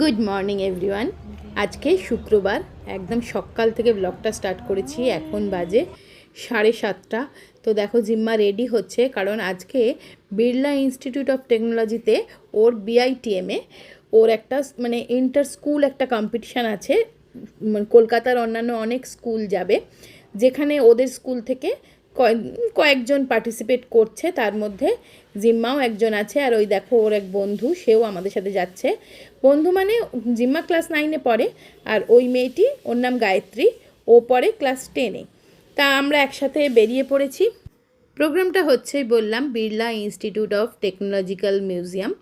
Good morning everyone আজকে শুক্রবার, একদম সকাল থেকে ব্লগটা স্টার্ট করেছি, এখন বাজে সাড়ে সাতটা। তো দেখো, জিম্মা রেডি হচ্ছে, কারণ আজকে বিড়লা ইনস্টিটিউট অফ টেকনোলজিতে ওর বিআইটিএমে ওর একটা মানে ইন্টার স্কুল একটা কম্পিটিশান আছে। মানে কলকাতার অন্যান্য অনেক স্কুল যাবে, যেখানে ওদের স্কুল থেকে কয়েকজন পার্টিসিপেট করছে, তার মধ্যে জিম্মাও একজন আছে, আর ওই দেখো ওর এক বন্ধু, সেও আমাদের সাথে যাচ্ছে। বন্ধু মানে জিম্মা ক্লাস নাইনে পড়ে, আর ওই মেয়েটি, ওর নাম গায়ত্রী, ও পড়ে ক্লাস টেনে তা আমরা একসাথে বেরিয়ে পড়েছি। প্রোগ্রামটা হচ্ছে, বললাম, Birla institute of technological museum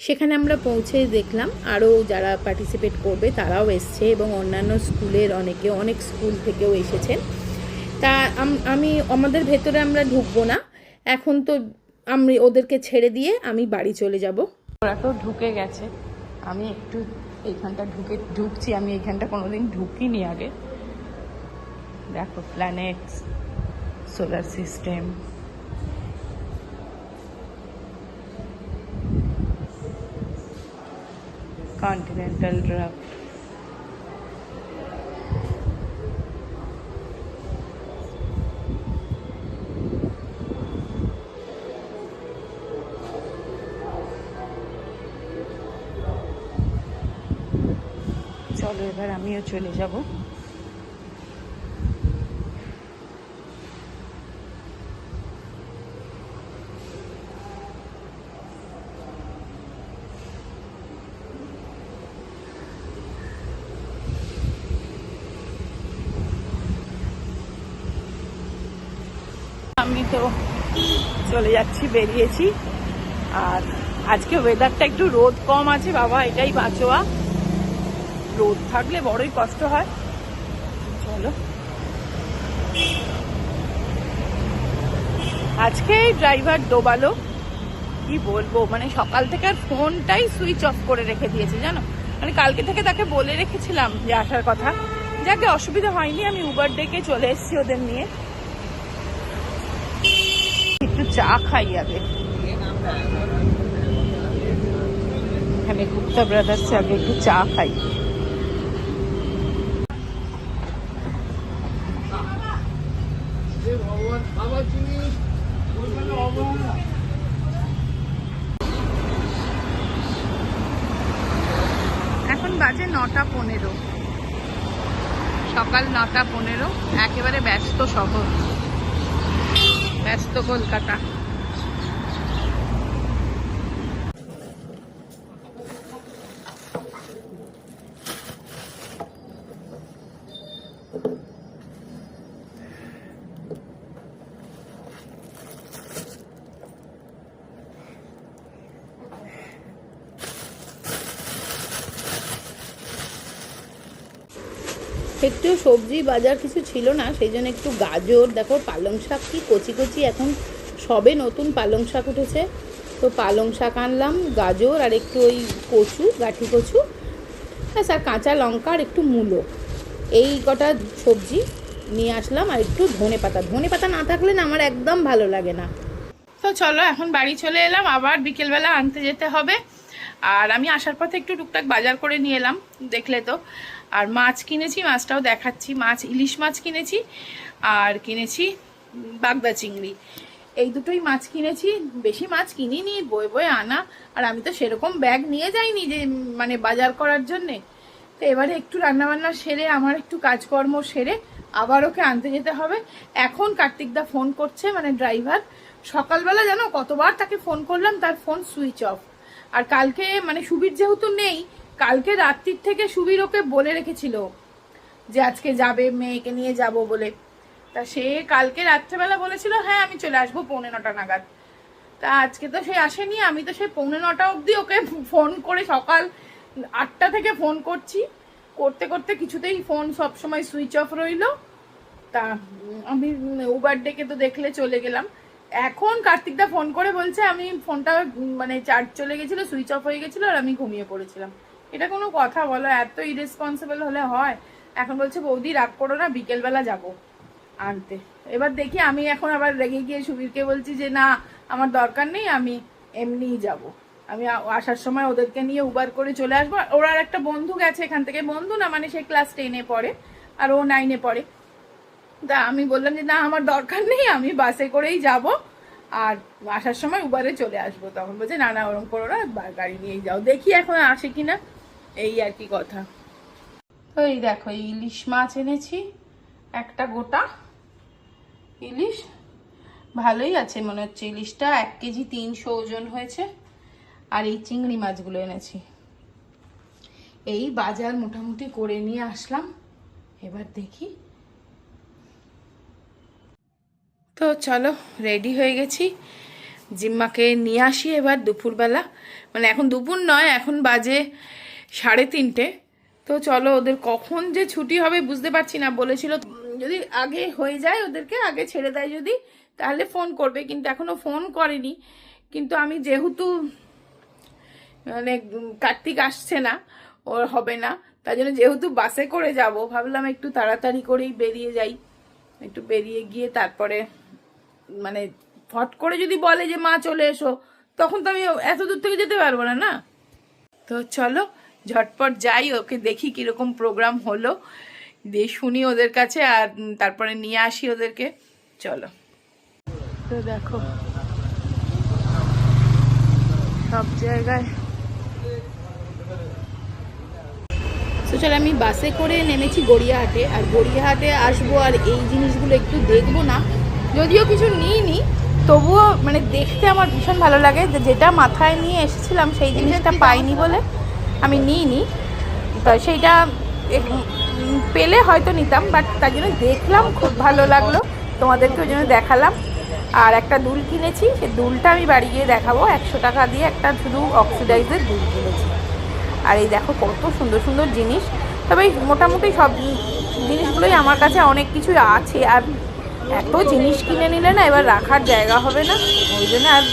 সেখানে আমরা পৌঁছে দেখলাম, আরও যারা পার্টিসিপেট করবে, তারাও এসছে এবং অন্যান্য স্কুলের অনেকে, অনেক স্কুল থেকেও এসেছে। তা আম- আমি, আমাদের ভেতরে আমরা ঢুকবো না। এখন তো আমি ওদেরকে ছেড়ে দিয়ে আমি বাড়ি চলে যাব। ওরা তো ঢুকে গেছে। আমি একটু এইখানটা ঢুকে, ঢুকছি। আমি এইখানটা কোনোদিন ঢুকিনি আগে। দেখো planets solar system continental drift চলো, এবার আমিও চলে যাব। আমি তো চলে যাচ্ছি, বেরিয়েছি। আর আজকে ওয়েদারটা একটু রোদ কম আছে, বাবা, এটাই বাঁচোয়া। রোদ থাকলে বড়ই কষ্ট হয়। চলো। আজকে ড্রাইভার ডোবালো, কি বলব মানে সকাল থেকে আর ফোনটাই সুইচ অফ করে রেখে দিয়েছে, জানো? মানে কালকে থেকে তাকে বলে রেখেছিলাম যে আসার কথা। যাকে অসুবিধা হয়নি, আমি উবার ডেকে চলে এসেছি ওদের নিয়ে। একটু চা খাই আগে। এখানে গুপ্তা ব্রাদার্স আগে একটু চা খাই। এখন বাজে নটা পনেরো। সকাল নটা পনেরো একেবারে ব্যস্ত শহর। ব্যস্ত কলকাতা একটু সবজি বাজার কিছু ছিল না, সেই জন্য একটু গাজর, দেখো পালং শাক কি কচি কচি এখন সবে নতুন পালং শাক উঠেছে। তো পালং শাক আনলাম, গাজর আর একটু ওই কচু, গাঠি কচু, ব্যাস আর কাঁচা লঙ্কা আর একটু মূলো। এই কটা সবজি নিয়ে আসলাম আর একটু ধনে পাতা। ধনে পাতা না থাকলে না আমার একদম ভালো লাগে না। তো চলো এখন বাড়ি চলে এলাম, আবার বিকেলবেলা আনতে যেতে হবে। আর আমি আসার পথে একটু টুকটাক বাজার করে নিয়ে এলাম, দেখলে তো। আর মাছ কিনেছি, মাছটাও দেখাচ্ছি। মাছ, ইলিশ মাছ কিনেছি আর কিনেছি বাগদা চিংড়ি। এই দুটোই মাছ কিনেছি। বেশি মাছ কিনিনি, বয়ে বয়ে আনা। আর আমি তো সেরকম ব্যাগ নিয়ে যাইনি যে মানে বাজার করার জন্যে। তো এবারে একটু রান্নাবান্না সেরে, আমার একটু কাজকর্ম সেরে আবার ওকে আনতে যেতে হবে। এখন কার্তিকদা ফোন করছে মানে ড্রাইভার। সকালবেলা জানো কতবার তাকে ফোন করলাম, তার ফোন সুইচ অফ। আর কালকে মানে সুবীর যেহেতু নেই কালকে রাত্রির থেকে সুবীর ওকে বলে রেখেছিল যে আজকে যাবে, মেয়েকে নিয়ে যাব বলে। তা সে কালকে রাত্রেবেলা বলেছিল হ্যাঁ আমি চলে আসব পৌনে নটা নাগাদ। তা আজকে তো সে আসেনি, আমি তো সেই পৌনে নটা অবধি ওকে ফোন করে সকাল আটটা থেকে ফোন করছি। করতে করতে কিছুতেই ফোন সব সময় সুইচ অফ রইল। তা আমি উবার ডেকে তো দেখলে চলে গেলাম। এখন কার্তিকদা ফোন করে বলছে, আমি ফোনটা মানে চার্জ চলে গেছিল, সুইচ অফ হয়ে গেছিল আর আমি ঘুমিয়ে পড়েছিলাম। এটা কোনো কথা বলো, এত ইরেসপন্সিবল হলে হয়। এখন বলছে, বৌদি, রাগ করো না, বিকেলবেলা যাব আনতে। এবার দেখি আমি এখন আবার রেগে গিয়ে সুবীরকে বলছি যে, না, আমার দরকার নেই, আমি এমনিই যাব। আমি আসার সময় ওদেরকে নিয়ে উবার করে চলে আসব। ওর আর একটা বন্ধু গেছে এখান থেকে। বন্ধু না মানে সে ক্লাস টেনে পড়ে, আর ও নাইনে পড়ে। তা আমি বললাম যে, না, আমার দরকার নেই, আমি বাসে করেই যাব। আর আসার সময় উবারে চলে আসব তখন। বলছে, না না ওরকম করো না গাড়ি নিয়েই যাও। দেখি এখন আসে কিনা। এই আর কি কথা। তো এই দেখো ইলিশ মাছ এনেছি, একটা গোটা ইলিশ। ভালোই আছে, মনে হচ্ছে ইলিশটা। এক কেজি তিনশো ওজন হয়েছে, আর এই চিংড়ি মাছগুলো এনেছি। এই বাজার মোটামুটি করে নিয়ে আসলাম। এবার দেখি। তো চলো রেডি হয়ে গেছি। জিম্মাকে নিয়ে আসি এবার দুপুরবেলা। মানে এখন দুপুর নয়, এখন বাজে সাড়ে তিনটে। তো চলো, ওদের কখন যে ছুটি হবে বুঝতে পারছি না, বলেছিল যদি আগে হয়ে যায় ওদেরকে, আগে ছেড়ে দেয় যদি, তাহলে ফোন করবে, কিন্তু এখনও ফোন করেনি। কিন্তু আমি যেহেতু মানে কার্তিক আসছে না, ওর হবে না তাই জন্য যেহেতু বাসে করে যাব, ভাবলাম একটু তাড়াতাড়ি করেই বেরিয়ে যাই। একটু বেরিয়ে গিয়ে তারপরে মানে ফট করে যদি বলে যে, মা, চলে এসো, তখন তো আমি এত দূর থেকে যেতে পারব না না? তো চলো ঝটপট যাই ওকে দেখি কীরকম প্রোগ্রাম হলো। দিয়ে শুনি ওদের কাছে আর তারপরে নিয়ে আসি ওদেরকে। চলো। তো দেখো সব জায়গায়। তো চলো আমি বাসে করে নেমেছি গড়িয়াহাটে। আর গড়িয়াহাটে আসব আর এই জিনিসগুলো একটু দেখব না। যদিও কিছু নিইনি তবুও মানে দেখতে আমার ভীষণ ভালো লাগে। যে যেটা মাথায় নিয়ে এসেছিলাম সেই জিনিসটা পাইনি বলে। আমি নিইনি। তো সেইটা পেলে হয়তো নিতাম, বাট তার জন্য দেখলাম খুব ভালো লাগল। তোমাদেরকে ওই জন্য দেখালাম। আর একটা দুল কিনেছি, সে দুলটা আমি বাড়ি গিয়ে দেখাবো। একশো টাকা দিয়ে একটা শুধু অক্সিডাইজের দুল কিনেছি। আর এই দেখো কত সুন্দর সুন্দর জিনিস। তবে মোটামুটি সব জিনিসগুলোই আমার কাছে অনেক কিছুই আছে। আর এত জিনিস কিনে নিলে না এবার রাখার জায়গা হবে না। ওই জন্য আর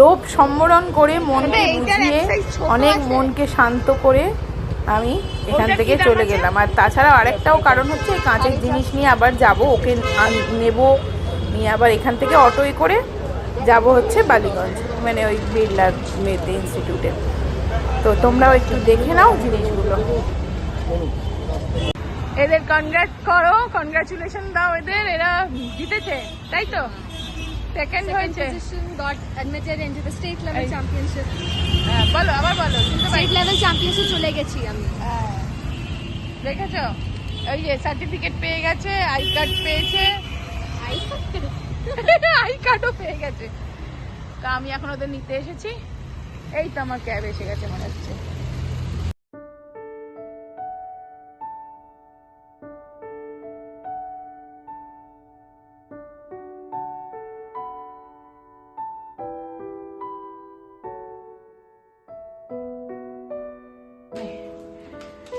লোভ সম্বরণ করে মনকে বুঝিয়ে অনেক মনকে শান্ত করে আমি এখান থেকে চলে গেলাম। আর তাছাড়া আরেকটাও কারণ হচ্ছে এই কাঁচের জিনিস নিয়ে আবার যাব ওকে নেব নিয়ে আবার এখান থেকে অটোয় করে যাব হচ্ছে বালিগঞ্জ মানে ওই বিড়লা মেতে ইনস্টিটিউটে তো তোমরাও একটু দেখে নাও জিনিসগুলো। এদের কনগ্রাট করো কনগ্রাচুলেশন দাও এদের এরা জিতেছে তাই তো? সেকেন্ড হয়েছে। into the state level Hey. championship. হ্যাঁ, বলো আবার বলো পাই State level championship চলে গেছি আমি। হ্যাঁ। দেখেছ? ওই যে সার্টিফিকেট পেয়ে গেছে আই কার্ড পেয়েছে। আই কার্ডও পেয়ে গেছে। তা আমি এখন ওদের নিতে এসেছি। এই তো আমার ক্যাব এসে গেছে মনে হচ্ছে।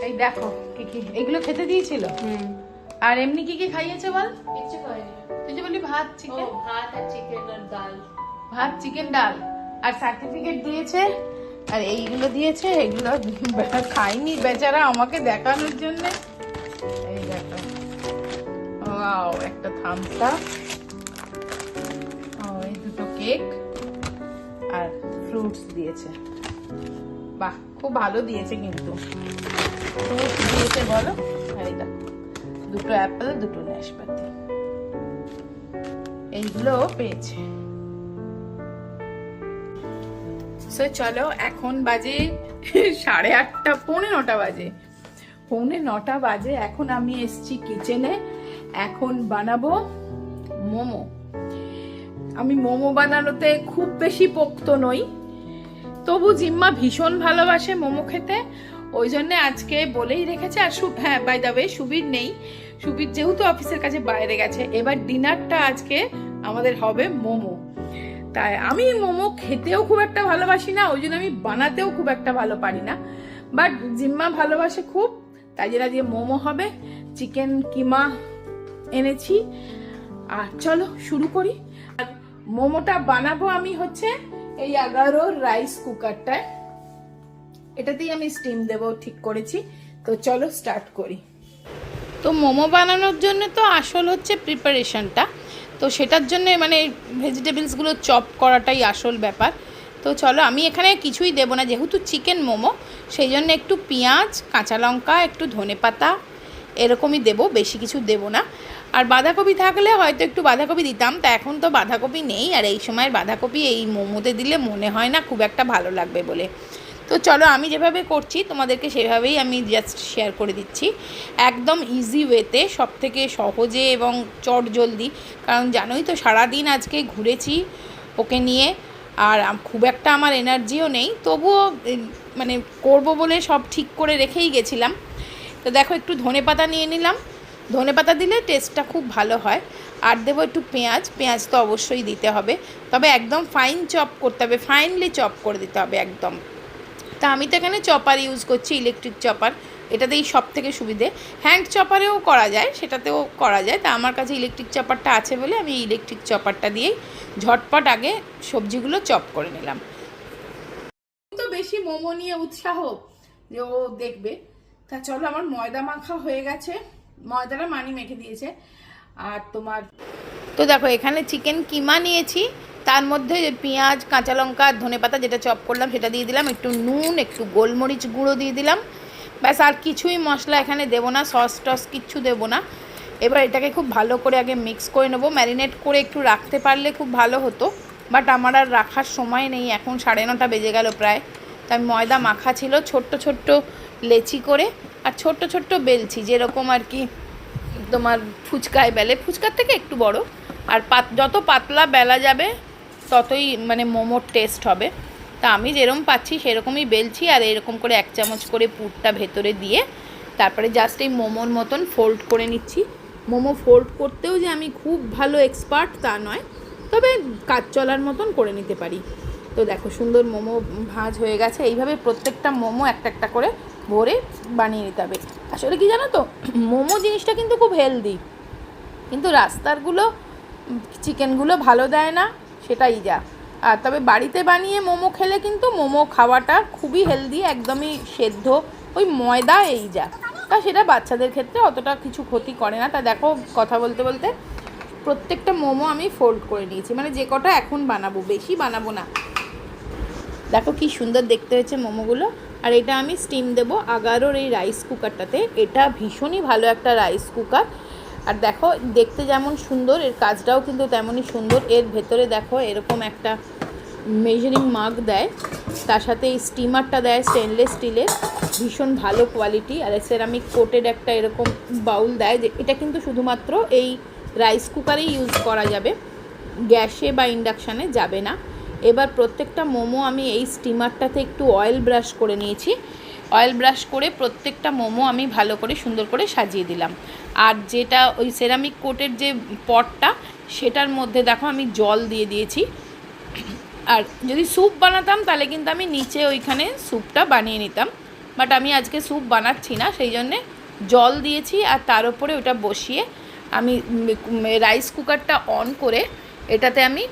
এই দেখো কি কি এগুলো খেতে দিয়েছিল? আর এমনি কি কি খাইয়েছে বল? তুই যে বলি ভাত চিকেন ভাত আর চিকেন আর ডাল। ভাত চিকেন ডাল। আর সার্টিফিকেট দিয়েছে আর এইগুলো দিয়েছে এগুলো খাইনি বেচারা আমাকে দেখানোর জন্য। এই দেখো। ওয়াও একটা থামস আপ এই দুটো কেক আর ফ্রুটস দিয়েছে। বাহ। খুব ভালো দিয়েছে কিন্তু। দিয়েছে বলো? দুটো অ্যাপেল, দুটো নাশপাতি। এইগুলো পেয়েছে। চলো, এখন বাজে সাড়ে আটটা, পৌনে নটা বাজে। পৌনে নটা বাজে, এখন আমি এসছি কিচেনে এখন বানাবো মোমো। আমি মোমো বানানোতে খুব বেশি পোক্ত নই। তবু জিম্মা ভীষণ ভালোবাসে মোমো খেতে। ওই জন্য আজকে বলেই রেখেছে, আর সু হ্যাঁ বাই দা ওয়ে সুবীর নেই। সুবীর যেহেতু অফিসের কাছে বাইরে গেছে, এবার ডিনারটা আজকে আমাদের হবে মোমো। তাই আমি মোমো খেতেও খুব একটা ভালোবাসি না, ওই জন্য আমি বানাতেও খুব একটা ভালো পারি না। বাট জিম্মা ভালোবাসে খুব, তাই জন্য দিয়ে মোমো হবে। চিকেন কিমা এনেছি। আর চলো শুরু করি। আর মোমোটা বানাবো আমি হচ্ছে এই এগারো রাইস কুকারটায় এটাতেই আমি স্টিম দেব, ঠিক করেছি। তো চলো স্টার্ট করি। তো মোমো বানানোর জন্য তো আসল হচ্ছে প্রিপারেশনটা তো সেটার জন্য মানে ভেজিটেবলসগুলো চপ করাটাই আসল ব্যাপার। তো চলো, আমি এখানে কিছুই দেবো না, যেহেতু চিকেন মোমো, সেই জন্য একটু পেঁয়াজ, কাঁচা লঙ্কা, একটু ধনে পাতা এরকমই দেবো, বেশি কিছু দেবো না। আর বাঁধাকপি থাকলে হয়তো একটু বাঁধাকপি দিতাম, তা এখন তো বাঁধাকপি নেই, আর এই সময়ের বাঁধাকপি এই মোমোতে দিলে মনে হয় না খুব একটা ভালো লাগবে বলে। তো চলো আমি যেভাবে করছি, তোমাদেরকে সেভাবেই আমি জাস্ট শেয়ার করে দিচ্ছি। একদম ইজি ওয়েতে সব থেকে সহজে এবং চট জলদি। কারণ জানোই তো সারাদিন আজকে ঘুরেছি ওকে নিয়ে, আর খুব একটা আমার এনার্জিও নেই। তবুও মানে করব বলে সব ঠিক করে রেখেই গেছিলাম। তো দেখো একটু ধনে পাতা নিয়ে নিলাম। ধনে পাতা দিলে টেস্টটা খুব ভালো হয়। আর দেবো একটু পেঁয়াজ পেঁয়াজ তো অবশ্যই দিতে হবে। তবে একদম ফাইন চপ করতে হবে ফাইনলি চপ করে দিতে হবে একদম। তা আমি তো এখানে চপার ইউজ করছি ইলেকট্রিক চপার এটাতেই সব থেকে সুবিধে। হ্যান্ড চপারেও করা যায়, সেটাতেও করা যায়। তা আমার কাছে ইলেকট্রিক চপারটা আছে বলে আমি ইলেকট্রিক চপারটা দিয়েই ঝটপট আগে সবজিগুলো চপ করে নিলাম। তো বেশি মোমো নিয়ে উৎসাহ যে ও দেখবে। তা চলো আমার ময়দা মাখা হয়ে গেছে। ময়দাটা মানি মেখে দিয়েছে। আর তোমার তো দেখো, এখানে চিকেন কিমা নিয়েছি। তার মধ্যে পেঁয়াজ, কাঁচা লঙ্কা ধনে পাতা যেটা চপ করলাম, সেটা দিয়ে দিলাম। একটু নুন, একটু গোলমরিচ গুঁড়ো দিয়ে দিলাম। ব্যাস, আর কিছুই মশলা এখানে দেবো না সস টস কিচ্ছু দেবো না। এবার এটাকে খুব ভালো করে আগে মিক্স করে নেব। ম্যারিনেট করে একটু রাখতে পারলে খুব ভালো হতো। বাট আমার আর রাখার সময় নেই। এখন সাড়ে নটা বেজে গেল প্রায়। তাই ময়দা মাখা ছিল, ছোট্ট ছোট্ট লেচি করে। আর ছোট্ট ছোট্ট বেলছি, যেরকম আর কি তোমার ফুচকায় বেলে। ফুচকার থেকে একটু বড়। আর পাত যত পাতলা বেলা যাবে, ততই মানে মোমোর টেস্ট হবে। তা আমি যেরকম পাচ্ছি, সেরকমই বেলছি আর এরকম করে এক চামচ করে পুরটা ভেতরে দিয়ে, তারপরে জাস্ট এই মোমোর মতন ফোল্ড করে নিচ্ছি। মোমো ফোল্ড করতেও যে আমি খুব ভালো এক্সপার্ট তা নয়, তবে কাজ চলার মতন করে নিতে পারি। তো দেখো সুন্দর মোমো ভাঁজ হয়ে গেছে। এইভাবে প্রত্যেকটা মোমো একটা একটা করে ভরে বানিয়ে নিতে হবে। আসলে কি জানো তো, মোমো জিনিসটা কিন্তু খুব হেলদি কিন্তু রাস্তারগুলো, চিকেনগুলো ভালো দেয় না, সেটাই যা। আর তবে বাড়িতে বানিয়ে মোমো খেলে কিন্তু মোমো খাওয়াটা খুবই হেলদি একদমই সেদ্ধ। ওই ময়দা এই যা। তা সেটা বাচ্চাদের ক্ষেত্রে অতটা কিছু ক্ষতি করে না। তা দেখো, কথা বলতে বলতে প্রত্যেকটা মোমো আমি ফোল্ড করে নিয়েছি। মানে যে কটা এখন বানাবো, বেশি বানাবো না। দেখো কি সুন্দর দেখতে হয়েছে মোমোগুলো। আর এটা আমি স্টিম দেব আগারোর এই রাইস কুকারটাতে এটা ভীষণই ভালো একটা রাইস কুকার আর দেখো, দেখতে যেমন সুন্দর, এর কাজটাও কিন্তু তেমনই সুন্দর। এর ভেতরে দেখো, এরকম একটা মেজারিং মাগ দেয়। তার সাথে এই স্টিমারটা দেয় স্টেনলেস স্টিলের ভীষণ ভালো কোয়ালিটি আর সেরামিক কোটেড একটা এরকম বাউল দেয় যে, এটা কিন্তু শুধুমাত্র এই রাইস কুকারেই ইউজ করা যাবে। গ্যাসে বা ইন্ডাকশানে যাবে না। এবার প্রত্যেকটা মোমো আমি এই স্টিমারটাতে একটু অয়েল ব্রাশ করে নিয়েছি। অয়েল ব্রাশ করে প্রত্যেকটা মোমো আমি ভালো করে সুন্দর করে সাজিয়ে দিলাম। আর যেটা ওই সেরামিক কোটের যে পটটা, সেটার মধ্যে দেখো আমি জল দিয়ে দিয়েছি। আর যদি স্যুপ বানাতাম, তাহলে কিন্তু আমি নিচে ওইখানে স্যুপটা বানিয়ে নিতাম। বাট আমি আজকে স্যুপ বানাচ্ছি না, সেই জন্যে জল দিয়েছি আর তার উপরে ওটা বসিয়ে আমি রাইস কুকারটা অন করে এটাতে আমি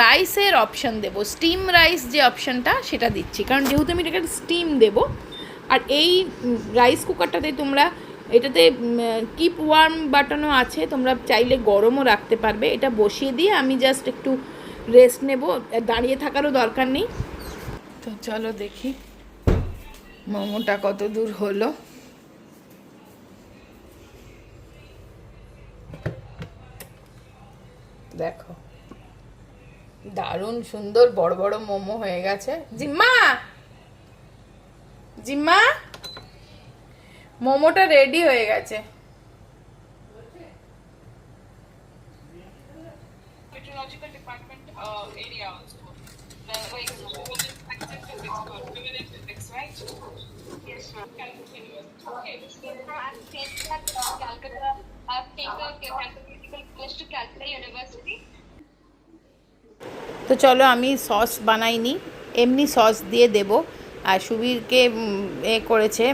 রাইসের অপশান দেব। স্টিম রাইস যে অপশানটা সেটা দিচ্ছি। কারণ যেহেতু আমি এটাকে স্টিম দেব, আর এই রাইস কুকারটাতে তোমরা, এটাতে কিপ ওয়ার্ম বাটনও আছে, তোমরা চাইলে গরমও রাখতে পারবে। এটা বসিয়ে দিয়ে আমি জাস্ট একটু রেস্ট নেব। দাঁড়িয়ে থাকারও দরকার নেই। তো চলো দেখি, মোমোটা কত দূর হলো। দেখো। দারুণ সুন্দর বড় বড় মোমো হয়ে গেছে জিম্মা জিম্মা মোমোটা রেডি হয়ে গেছে uh. Calcutta. I've taken uh, Calcutta University. তো চলো আমি সস বানাইনি এমনি সস দিয়ে দেব। আর সুবীরকে এ করেছে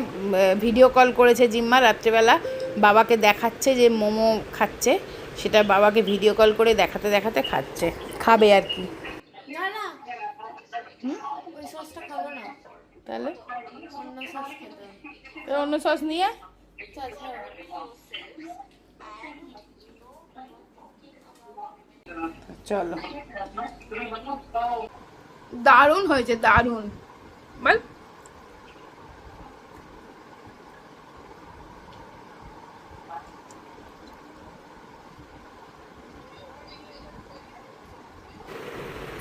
ভিডিও কল করেছে জিম্মা রাত্রেবেলা বাবাকে দেখাচ্ছে যে মোমো খাচ্ছে সেটা বাবাকে ভিডিও কল করে দেখাতে দেখাতে খাচ্ছে খাবে আর কি। তাহলে? অন্য সস নিয়ে। চলো। দারুণ হয়েছে, দারুণ। বল।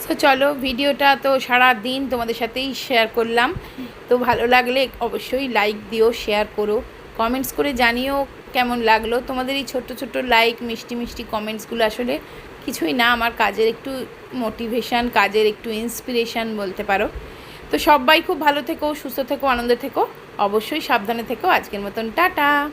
তো চলো, ভিডিওটা তো সারা দিন তোমাদের সাথেই শেয়ার করলাম। তো ভালো লাগলে অবশ্যই লাইক দিও শেয়ার করো। কমেন্টস করে জানিও কেমন লাগল। তোমাদের এই ছোট্ট ছোট্ট লাইক মিষ্টি মিষ্টি কমেন্টসগুলো আসলে কিছুই না, আমার কাজের একটু মোটিভেশান কাজের একটু ইন্সপিরেশান বলতে পারো। তো সবাই খুব ভালো থেকো, সুস্থ থেকো, আনন্দে থেকো। অবশ্যই সাবধানে থেকো। আজকের মতন, টাটা!